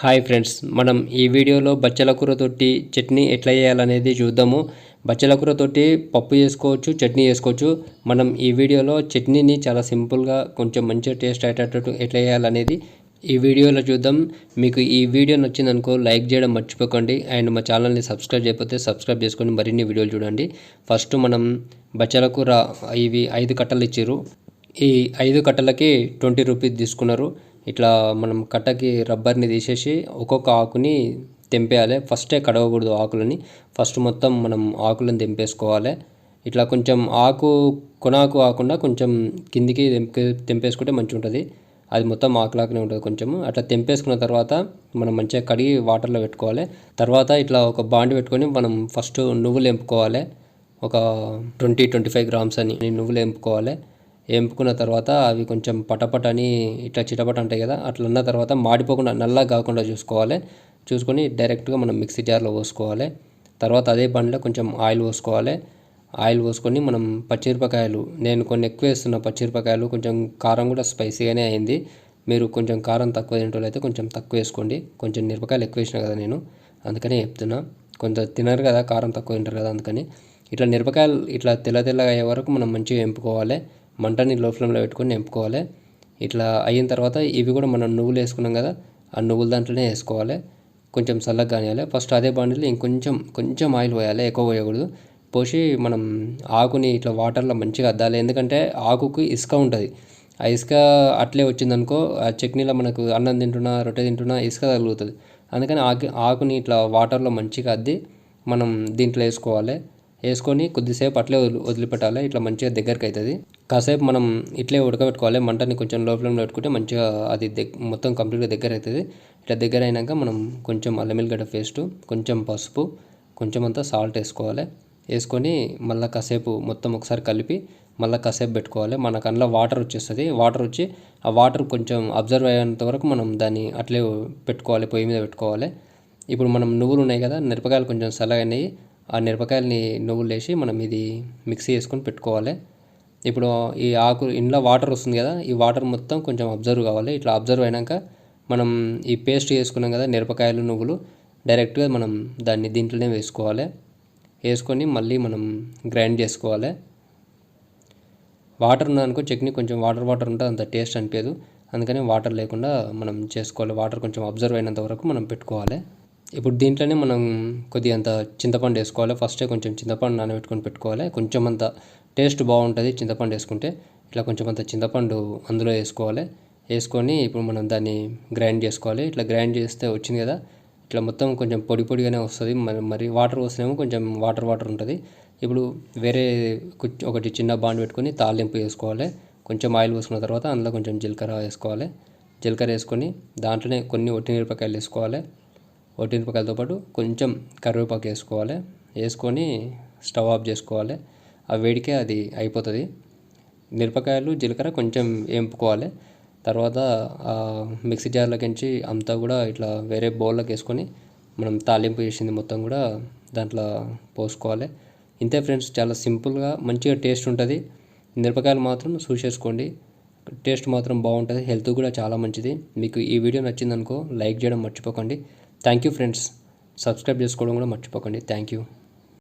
Hi friends మనం ఈ వీడియోలో బచ్చల కూరతోటి చట్నీ ఎట్లా చేయాలనేది చూద్దాము. బచ్చల కూరతోటి పప్పు చేసుకోవచ్చు చట్నీ చేసుకోవచ్చు. మనం ఈ వీడియోలో చట్నీని చాలా సింపుల్గా కొంచెం మంచిగా టేస్ట్ అయ్యేటట్టు ఎట్లా చేయాలనేది ఈ వీడియోలో చూద్దాం. మీకు ఈ వీడియో నచ్చిందనుకో లైక్ చేయడం మర్చిపోకండి. అండ్ మా ఛానల్ని సబ్స్క్రైబ్ చేయకపోతే సబ్స్క్రైబ్ చేసుకొని మరిన్ని వీడియోలు చూడండి. ఫస్ట్ మనం బచ్చల కూర ఇవి ఐదు కట్టలు ఇచ్చారు ఈ ఐదు కట్టలకి ట్వంటీ రూపీస్ తీసుకున్నారు. ఇట్లా మనం కట్టకి రబ్బర్ని తీసేసి ఒక్కొక్క ఆకుని తెంపేయాలి. ఫస్టే కడగకూడదు ఆకులని. ఫస్ట్ మొత్తం మనం ఆకులను తెంపేసుకోవాలి. ఇట్లా కొంచెం ఆకు కొనాకు కాకుండా కొంచెం కిందికి తెంపే తెంపేసుకుంటే మంచిగా ఉంటుంది అది మొత్తం ఆకులాకనే ఉంటుంది కొంచెం అట్లా తెంపేసుకున్న తర్వాత మనం మంచిగా కడిగి వాటర్లో పెట్టుకోవాలి. తర్వాత ఇట్లా ఒక బాండి పెట్టుకొని మనం ఫస్ట్ నువ్వులు ఎంపుకోవాలి. ఒక ట్వంటీ ట్వంటీ ఫైవ్ గ్రామ్స్ అని నువ్వులు ఎంపుకోవాలి. ఎంపుకున్న తర్వాత అవి కొంచెం పటపట అని ఇట్లా చిటపట అంటాయి కదా అట్లా ఉన్న తర్వాత మాడిపోకుండా నల్లగా కాకుండా చూసుకోవాలి. చూసుకొని డైరెక్ట్గా మనం మిక్సీ జార్లో పోసుకోవాలి. తర్వాత అదే బండిలో కొంచెం ఆయిల్ పోసుకోవాలి. ఆయిల్ పోసుకొని మనం పచ్చిమిరపకాయలు నేను కొన్ని ఎక్కువ వేస్తున్న పచ్చిమిరపకాయలు కొంచెం కారం కూడా స్పైసీగానే అయింది. మీరు కొంచెం కారం తక్కువ తింటోళ్ళైతే కొంచెం తక్కువ వేసుకోండి. కొంచెం మిరపకాయలు ఎక్కువ వేసిన కదా నేను అందుకనే చెప్తున్నా. కొంత తినరు కదా కారం తక్కువ తింటారు కదా అందుకని. ఇట్లా మిరపకాయలు ఇట్లా తెల్ల తెల్లగా అయ్యే వరకు మనం మంచిగా ఎంపుకోవాలి. మంటని లో ఫ్లేమ్లో పెట్టుకొని నింపుకోవాలి. ఇట్లా అయిన తర్వాత ఇవి కూడా మనం నువ్వులు వేసుకున్నాం కదా ఆ నువ్వుల దాంట్లోనే వేసుకోవాలి. కొంచెం చల్లగా కానియాలి. ఫస్ట్ అదే బాండిలో ఇంకొంచెం కొంచెం ఆయిల్ పోయాలి. ఎక్కువ పోయకూడదు. పోసి మనం ఆకుని ఇట్లా వాటర్లో మంచిగా అద్దాలి. ఎందుకంటే ఆకుకి ఇసుక ఉంటుంది. ఆ ఇసుక అట్లే వచ్చిందనుకో ఆ చట్నీలో మనకు అన్నం తింటున్నా రొట్టె తింటున్నా ఇసుక తగులుతుంది. అందుకని ఆకు ఆకుని ఇట్లా వాటర్లో మంచిగా అద్ది మనం దీంట్లో వేసుకోవాలి. వేసుకొని కొద్దిసేపు అట్లే వదిలి వదిలిపెట్టాలి. ఇట్లా మంచిగా దగ్గరికి అవుతుంది కాసేపు మనం ఇట్లే ఉడకబెట్టుకోవాలి. మంటని కొంచెం లో ఫ్లేమ్లో పెట్టుకుంటే మంచిగా అది మొత్తం కంప్లీట్గా దగ్గర అవుతుంది ఇట్లా దగ్గర అయినాక మనం కొంచెం అల్లం ఎల్లిగడ్డ పేస్టు కొంచెం పసుపు కొంచెం అంతా సాల్ట్ వేసుకోవాలి. వేసుకొని మళ్ళీ కాసేపు మొత్తం ఒకసారి కలిపి మళ్ళీ కాసేపు పెట్టుకోవాలి. మనకు అందులో వాటర్ వచ్చేస్తుంది. వాటర్ వచ్చి ఆ వాటర్ కొంచెం అబ్జర్వ్ అయ్యేంత వరకు మనం దాన్ని అట్లే పెట్టుకోవాలి. పొయ్యి మీద పెట్టుకోవాలి. ఇప్పుడు మనం నువ్వులు ఉన్నాయి కదా మిరపకాయలు కొంచెం చల్లగా ఆ మిరపకాయలని నువ్వులు వేసి మనం ఇది మిక్సీ చేసుకొని పెట్టుకోవాలి. ఇప్పుడు ఈ ఆకు ఇంట్లో వాటర్ వస్తుంది కదా ఈ వాటర్ మొత్తం కొంచెం అబ్జర్వ్ కావాలి. ఇట్లా అబ్జర్వ్ అయినాక మనం ఈ పేస్ట్ వేసుకున్నాం కదా మిరపకాయలు నువ్వులు డైరెక్ట్గా మనం దాన్ని దీంట్లోనే వేసుకోవాలి. వేసుకొని మళ్ళీ మనం గ్రైండ్ చేసుకోవాలి. వాటర్ ఉందనుకో చట్నీ కొంచెం వాటర్ వాటర్ ఉంటే అంత టేస్ట్ అనిపించదు. అందుకని వాటర్ లేకుండా మనం చేసుకోవాలి. వాటర్ కొంచెం అబ్జర్వ్ అయినంత వరకు మనం పెట్టుకోవాలి. ఇప్పుడు దీంట్లోనే మనం కొద్దిగా అంత చింతపండు వేసుకోవాలి. ఫస్టే కొంచెం చింతపండు నానబెట్టుకొని పెట్టుకోవాలి. కొంచెం అంత టేస్ట్ బాగుంటుంది చింతపండు వేసుకుంటే. ఇట్లా కొంచెం అంత చింతపండు అందులో వేసుకోవాలి. వేసుకొని ఇప్పుడు మనం దాన్ని గ్రైండ్ చేసుకోవాలి. ఇట్లా గ్రైండ్ చేస్తే వచ్చింది కదా ఇట్లా మొత్తం కొంచెం పొడి పొడిగానే వస్తుంది. మరి మరి వాటర్ వస్తేనేమో కొంచెం వాటర్ వాటర్ ఉంటుంది. ఇప్పుడు వేరే ఒకటి చిన్న బాండ్ పెట్టుకొని తాలింపు వేసుకోవాలి. కొంచెం ఆయిల్ పోసుకున్న తర్వాత అందులో కొంచెం జీలకర్ర వేసుకోవాలి. జీలకర్ర వేసుకొని దాంట్లోనే కొన్ని ఒట్టిమిరపకాయలు వేసుకోవాలి. ఒట్టిమిరపకాయలతో పాటు కొంచెం కరివేపాకు వేసుకోవాలి. వేసుకొని స్టవ్ ఆఫ్ చేసుకోవాలి. ఆ వేడికే అది అయిపోతుంది. మిరపకాయలు జీలకర్ర కొంచెం వేంపుకోవాలి. తర్వాత మిక్సీ జార్లోకించి అంతా కూడా ఇట్లా వేరే బౌల్లోకి వేసుకొని మనం తాలింపు చేసింది మొత్తం కూడా దాంట్లో పోసుకోవాలి. ఇంతే ఫ్రెండ్స్ చాలా సింపుల్గా మంచిగా టేస్ట్ ఉంటుంది. మిరపకాయలు మాత్రం చూసేసుకోండి టేస్ట్ మాత్రం బాగుంటుంది. హెల్త్ కూడా చాలా మంచిది. మీకు ఈ వీడియో నచ్చిందనుకో లైక్ చేయడం మర్చిపోకండి. Thank you friends. సబ్స్క్రైబ్ చేసుకోవడం కూడా మర్చిపోకండి. Thank you.